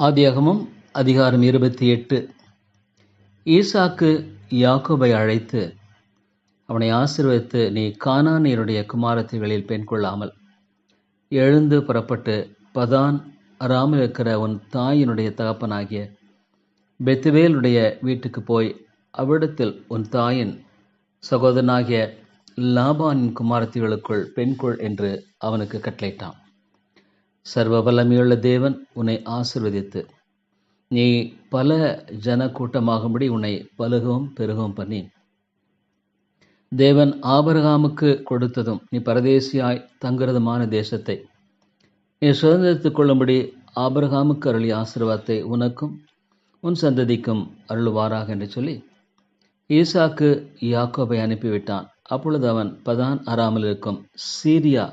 ஆதியாகமும் அதிகாரம் இருபத்தி எட்டு. ஈசாக்கு யாக்கோபை அழைத்து அவனை ஆசிர்வதித்து நீ கானானியருடைய குமாரத்திகளில் பெண் கொள்ளாமல் எழுந்து புறப்பட்டு பதான் அறாமல் இருக்கிற உன் தாயினுடைய தகப்பனாகிய பெத்துவேலுடைய வீட்டுக்கு போய் அவ்விடத்தில் உன் தாயின் சகோதரனாகிய லாபானின் குமாரத்திகளுக்குள் பெண்கொள் என்று அவனுக்கு கட்டளையிட்டான். சர்வ வல்லமையுள்ள தேவன் உன்னை ஆசிர்வதித்து. நீ பல ஜன கூட்டமாகும்படி உன்னை பலுகவும் பெருகவும் பண்ணி தேவன் ஆபரகாமுக்கு கொடுத்ததும் நீ பரதேசியாய் தங்குறதுமான தேசத்தை. நீ சுதந்திரத்துக் கொள்ளும்படி ஆபரகாமுக்கு அருளி ஆசீர்வாதத்தை உனக்கும் உன் சந்ததிக்கும் அருளுவாராக என்று சொல்லி ஈசாக்கு யாக்கோபை அனுப்பிவிட்டான். அப்பொழுது அவன் பதான் அறாமல் இருக்கும் சீரியா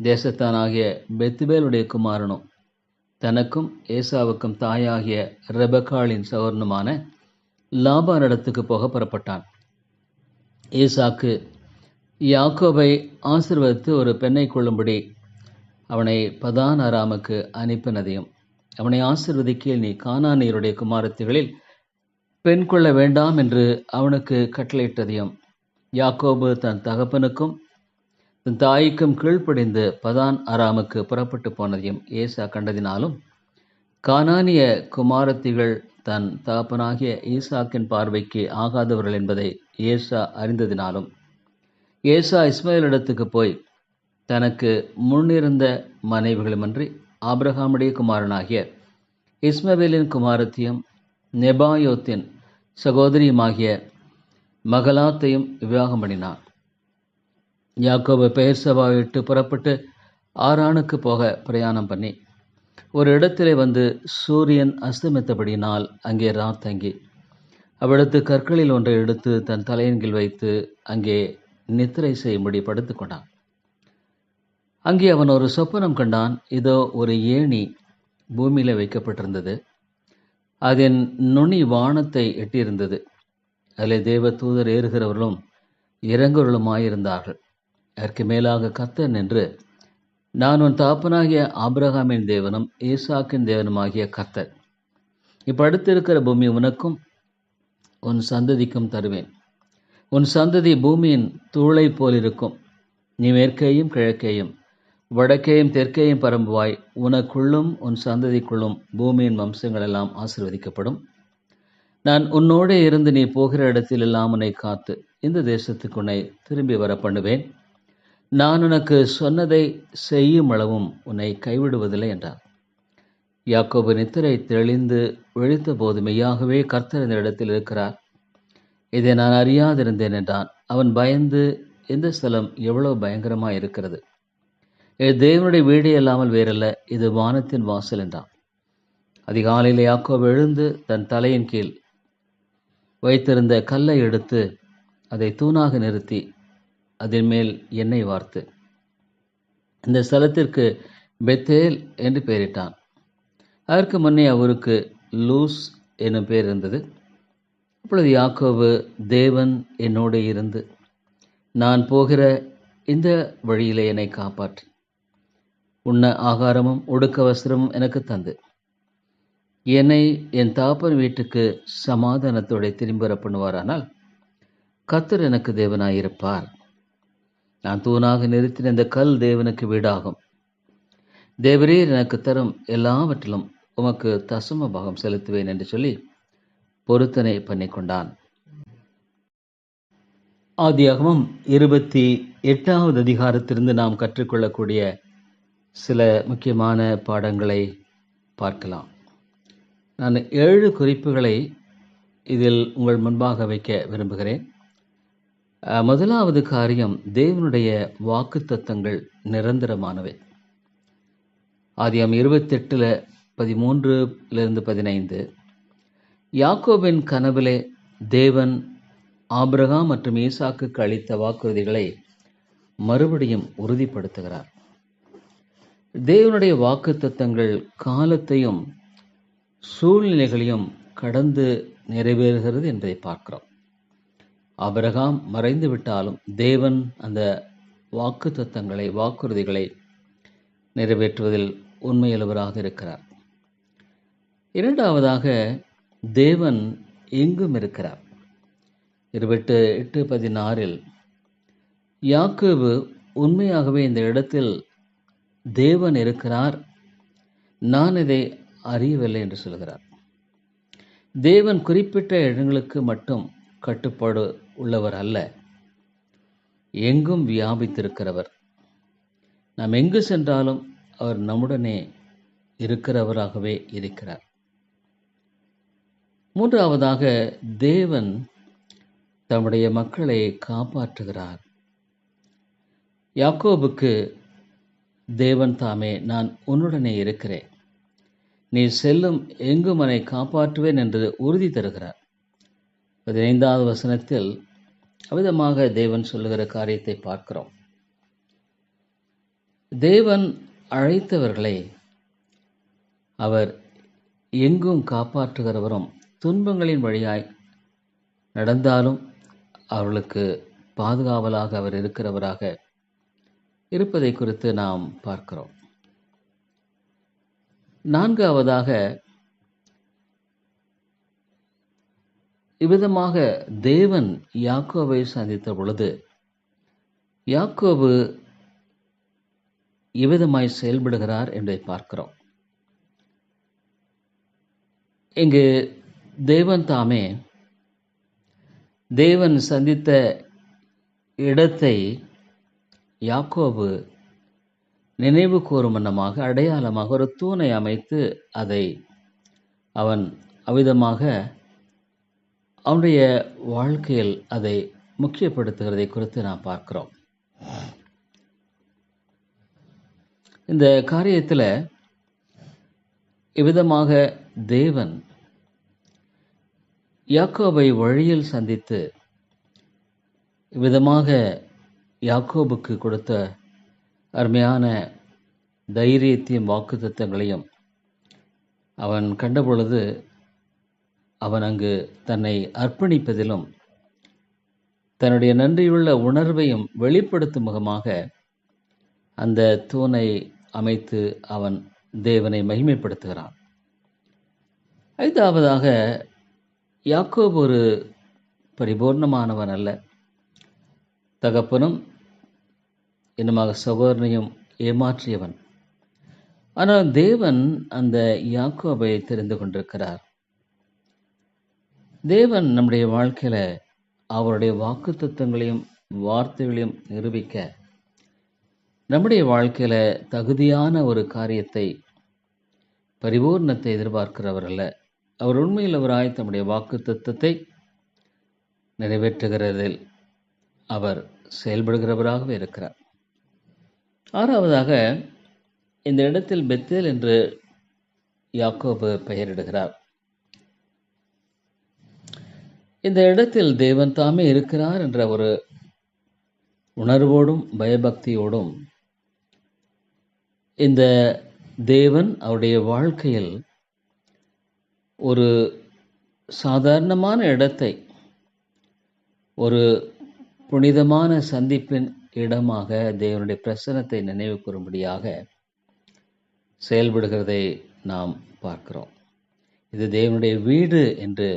தேசத்தானாகிய பெத்துபேலுடைய குமாரனும் தனக்கும் ஏசாவுக்கும் தாயாகிய ரெபக்காளின் சகோதரனுமான லாபானிடத்துக்கு போக புறப்பட்டான். ஏசாக்கு யாக்கோபை ஆசிர்வதித்து ஒரு பெண்ணை கொள்ளும்படி அவனை பதான் அராமுக்கு அனுப்பினதையும் அவனை ஆசிர்வதிக்க நீ கானானியருடைய குமாரத்துகளில் பெண் கொள்ள வேண்டாம் என்று அவனுக்கு கட்டளையிட்டதையும் யாக்கோபு தன் தகப்பனுக்கும் தன் தாய்க்கும் கீழ்ப்படிந்து பதான் அராமுக்கு புறப்பட்டு போனதையும் ஏசா கண்டதினாலும் கானானிய குமாரத்திகள் தன் தகப்பனாகிய ஈசாக்கின் பார்வைக்கு ஆகாதவர்கள் என்பதை ஏசா அறிந்ததினாலும் ஏசா இஸ்மேலிடத்துக்கு போய் தனக்கு முன்னிருந்த மனைவிகளுமன்றி ஆப்ரஹாமுடைய குமாரனாகிய இஸ்மவேலின் குமாரத்தையும் நெபாயோத்தின் சகோதரியுமாகிய மகலாத்தையும் விவாகம் பண்ணினான். யாக்கோபு பெயர் சபா விட்டு புறப்பட்டு ஆறானுக்கு போக பிரயாணம் பண்ணி ஒரு இடத்திலே வந்து சூரியன் அஸ்தமித்தபடினால் அங்கே ராத் தங்கி அவ்விடத்து கற்களில் ஒன்றை எடுத்து தன் தலையின் கீழ் வைத்து அங்கே நித்திரை செய்யும்படி படுத்துக் கொண்டான். அங்கே அவன் ஒரு சொப்பனம் கண்டான். இதோ ஒரு ஏணி பூமியில வைக்கப்பட்டிருந்தது. அதன் நுனி வானத்தை எட்டியிருந்தது. அதில் தேவ தூதர் ஏறுகிறவர்களும் இறங்குவர்களுமாயிருந்தார்கள் அதற்கு மேலாக கத்தன் நின்று நான் உன் தாப்பனாகிய ஆபிரகாமின் தேவனும் ஈசாக்கின் தேவனுமாகிய கத்தர் இப்போ அடுத்திருக்கிற பூமி உனக்கும் உன் சந்ததிக்கும் தருவேன். உன் சந்ததி பூமியின் தூளை போலிருக்கும். நீ மேற்கேயும் கிழக்கேயும் வடக்கேயும் தெற்கேயும் பரம்புவாய். உனக்குள்ளும் உன் சந்ததிக்குள்ளும் பூமியின் வம்சங்கள் எல்லாம் ஆசிர்வதிக்கப்படும். நான் உன்னோடே இருந்து நீ போகிற இடத்திலெல்லாம் உன்னை காத்து இந்த தேசத்துக்கு உன்னை திரும்பி வர பண்ணுவேன் நான் உனக்கு சொன்னதை செய்யும் அளவும் உன்னை கைவிடுவதில்லை என்றார். யாக்கோபு நித்திரை தெளிந்து விழித்த போது மெய்யாகவே கர்த்தர் இந்த இடத்தில் இருக்கிறார். இதை நான் அறியாதிருந்தேன் என்றான். அவன் பயந்து இந்த ஸ்தலம் எவ்வளவு பயங்கரமாக இருக்கிறது? இது தேவனுடைய வீடு இல்லாமல் வேறல்ல இது வானத்தின் வாசல் என்றான். அதிகாலையில் யாக்கோபு எழுந்து தன் தலையின் கீழ் வைத்திருந்த கல்லை எடுத்து அதை தூணாக நிறுத்தி அதன் மேல் எண்ணெய் வார்த்து. இந்த ஸ்தலத்திற்கு பெத்தேல் என்று பெயரிட்டான். அதற்கு முன்னே அவருக்கு லூஸ் என்னும் பெயர் இருந்தது. அப்பொழுது யாக்கோவு தேவன் என்னோடு இருந்து நான் போகிற இந்த வழியிலே என்னை காப்பாற்று. உண்ண ஆகாரமும் உடுக்க வஸ்திரமும் எனக்கு தந்து. என்னை என் தாப்பர் வீட்டுக்கு சமாதானத்தோட திரும்பி பண்ணுவாரானால் கத்தர் எனக்கு தேவனாயிருப்பார். நான் தூணாக நிறுத்தின இந்த கல் தேவனுக்கு வீடாகும். தேவரீர் எனக்கு தரும் எல்லாவற்றிலும் உமக்கு தசும பாகம் செலுத்துவேன் என்று சொல்லி பொருத்தனை பண்ணி கொண்டான் ஆதியாகமும் இருபத்தி எட்டாவது அதிகாரத்திலிருந்து நாம் கற்றுக்கொள்ளக்கூடிய சில முக்கியமான பாடங்களை பார்க்கலாம். நான் ஏழு குறிப்புகளை இதில் உங்கள் முன்பாக வைக்க விரும்புகிறேன். முதலாவது காரியம் தேவனுடைய வாக்கு தத்தங்கள் நிரந்தரமானவை. ஆதியம் இருபத்தெட்டில் பதிமூன்றுலேருந்து பதினைந்து. யாக்கோபின் கனவிலே தேவன் ஆபிரகாம் மற்றும் ஈசாக்கு அளித்த வாக்குறுதிகளை மறுபடியும் உறுதிப்படுத்துகிறார். தேவனுடைய வாக்கு தத்தங்கள் காலத்தையும் சூழ்நிலைகளையும் கடந்து நிறைவேறுகிறது என்பதை பார்க்கிறோம். அபிரகாம் மறைந்து விட்டாலும் தேவன் அந்த வாக்கு தத்தங்களை வாக்குறுதிகளை நிறைவேற்றுவதில் உண்மையுள்ளவராக இருக்கிறார். இரண்டாவதாக தேவன் எங்கும் இருக்கிறார். இருபெட்டு எட்டு பதினாறில் யாக்கோபு உண்மையாகவே இந்த இடத்தில் தேவன் இருக்கிறார் நான் இதை அறியவில்லை என்று சொல்கிறார். தேவன் குறிப்பிட்ட இடங்களுக்கு மட்டும் கட்டுப்பாடு உள்ளவர் அல்ல. எங்கும் வியாபித்திருக்கிறவர். நாம் எங்கு சென்றாலும் அவர் நம்முடனே இருக்கிறவராகவே இருக்கிறார். மூன்றாவதாக தேவன் தம்முடைய மக்களை காப்பாற்றுகிறார். யாக்கோபுக்கு தேவன் தாமே நான் உன்னுடனே இருக்கிறேன். நீ செல்லும் எங்கும் என்னை காப்பாற்றுவேன் என்று உறுதி தருகிறார். பதினைந்தாவது வசனத்தில் அவிதமாக தேவன் சொல்லுகிற காரியத்தை பார்க்கிறோம். தேவன் அழைத்தவர்களை அவர் எங்கும் காப்பாற்றுகிறவரும் துன்பங்களின் வழியாய் நடந்தாலும் அவர்களுக்கு பாதுகாவலாக அவர் இருக்கிறவராக இருப்பதை குறித்து நாம் பார்க்கிறோம். நான்காவதாக இவ்விதமாக தேவன் யாக்கோவை சந்தித்த பொழுது யாக்கோவு இவ்விதமாய் செயல்படுகிறார் என்பதை பார்க்கிறோம். இங்கு தேவன் தாமே தேவன் சந்தித்த இடத்தை யாக்கோபு நினைவு கூறும் வண்ணமாக அடையாளமாக ஒரு தூணை அமைத்து அதை அவன் அவ்விதமாக அவனுடைய வாழ்க்கையில் அதை முக்கியப்படுத்துகிறதை குறித்து நாம் பார்க்கிறோம். இந்த காரியத்தில் இவ்விதமாக தேவன் யாக்கோபை வழியில் சந்தித்து இவ்விதமாக யாக்கோபுக்கு கொடுத்த அருமையான தைரியத்தையும் வாக்குத்தத்தங்களையும் அவன் கண்டபொழுது அவன் அங்கு தன்னை அர்ப்பணிப்பதிலும் தன்னுடைய நன்றியுள்ள உணர்வையும் வெளிப்படுத்தும் முகமாக அந்த தூணை அமைத்து அவன் தேவனை மகிமைப்படுத்துகிறான். ஐந்தாவதாக யாக்கோப் ஒரு பரிபூர்ணமானவன் அல்ல. தகப்பனும் இன்னமாக சகோதரனையும் ஏமாற்றியவன். ஆனால் தேவன் அந்த யாக்கோபை தெரிந்து கொண்டிருக்கிறார். தேவன் நம்முடைய வாழ்க்கையில் அவருடைய வாக்கு தத்துவங்களையும் வார்த்தைகளையும் நிரூபிக்க நம்முடைய வாழ்க்கையில் தகுதியான ஒரு காரியத்தை பரிபூர்ணத்தை எதிர்பார்க்கிறவர் அல்ல. அவர் உண்மையில் அவராய் தம்முடைய வாக்கு தத்துவத்தை நிறைவேற்றுகிறதில் அவர் செயல்படுகிறவராகவே இருக்கிறார். ஆறாவதாக இந்த இடத்தில் பெத்தேல் என்று யாக்கோபு பெயரிடுகிறார். இந்த இடத்தில் தேவன் தாமே இருக்கிறார் என்ற ஒரு உணர்வோடும் பயபக்தியோடும் இந்த தேவன் அவருடைய வாழ்க்கையில் ஒரு சாதாரணமான இடத்தை ஒரு புனிதமான சந்திப்பின் இடமாக தேவனுடைய பிரசனத்தை நினைவு கூறும்படியாக செயல்படுகிறதை நாம் பார்க்கிறோம். இது தேவனுடைய வீடு என்று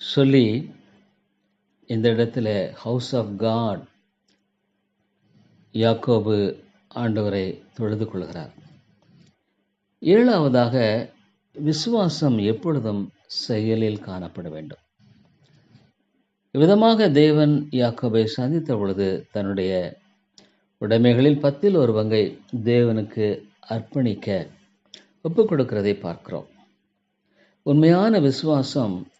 சொல்லி இந்த இடத்துல ஹவுஸ் ஆஃப் காட் யாக்கோபு ஆண்டவரை தொழுது கொள்கிறார். ஏழாவதாக விசுவாசம் எப்பொழுதும் செயலில் காணப்பட வேண்டும். இவ்விதமாக தேவன் யாக்கோபை சந்தித்த பொழுது தன்னுடைய உடைமைகளில் பத்தில் ஒரு பங்கை தேவனுக்கு அர்ப்பணிக்க ஒப்புக் கொடுக்கிறதை பார்க்கிறோம். உண்மையான விசுவாசம்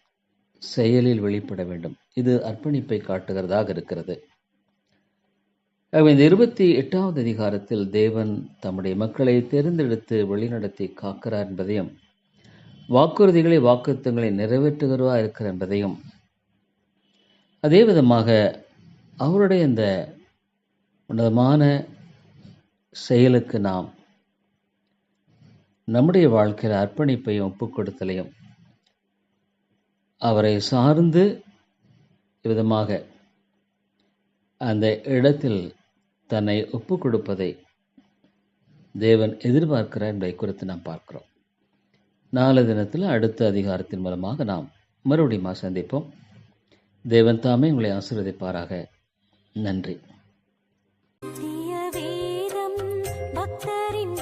செயலில் வெளிப்பட வேண்டும். இது அர்ப்பணிப்பை காட்டுகிறதாக இருக்கிறது. இந்த இருபத்தி எட்டாவது அதிகாரத்தில் தேவன் தம்முடைய மக்களை தேர்ந்தெடுத்து வழிநடத்தி காக்கிறார் என்பதையும் வாக்குறுதிகளை வாக்குத்தங்களை நிறைவேற்றுகிறவா இருக்கிற என்பதையும் அதே விதமாக அவருடைய இந்த உன்னதமான செயலுக்கு நாம் நம்முடைய வாழ்க்கையில் அர்ப்பணிப்பையும் ஒப்புக் கொடுத்தலையும் அவரை சார்ந்து விதமாக அந்த இடத்தில் தன்னை ஒப்பு கொடுப்பதை தேவன் எதிர்பார்க்கிறார் என்பதை குறித்து நாம் பார்க்கிறோம். நாலு தினத்தில் அடுத்த அதிகாரத்தின் மூலமாக நாம் மறுபடியும் சந்திப்போம். தேவன் தாமே உங்களை ஆசீர்வதிப்பாராக. நன்றி. பக்தரின்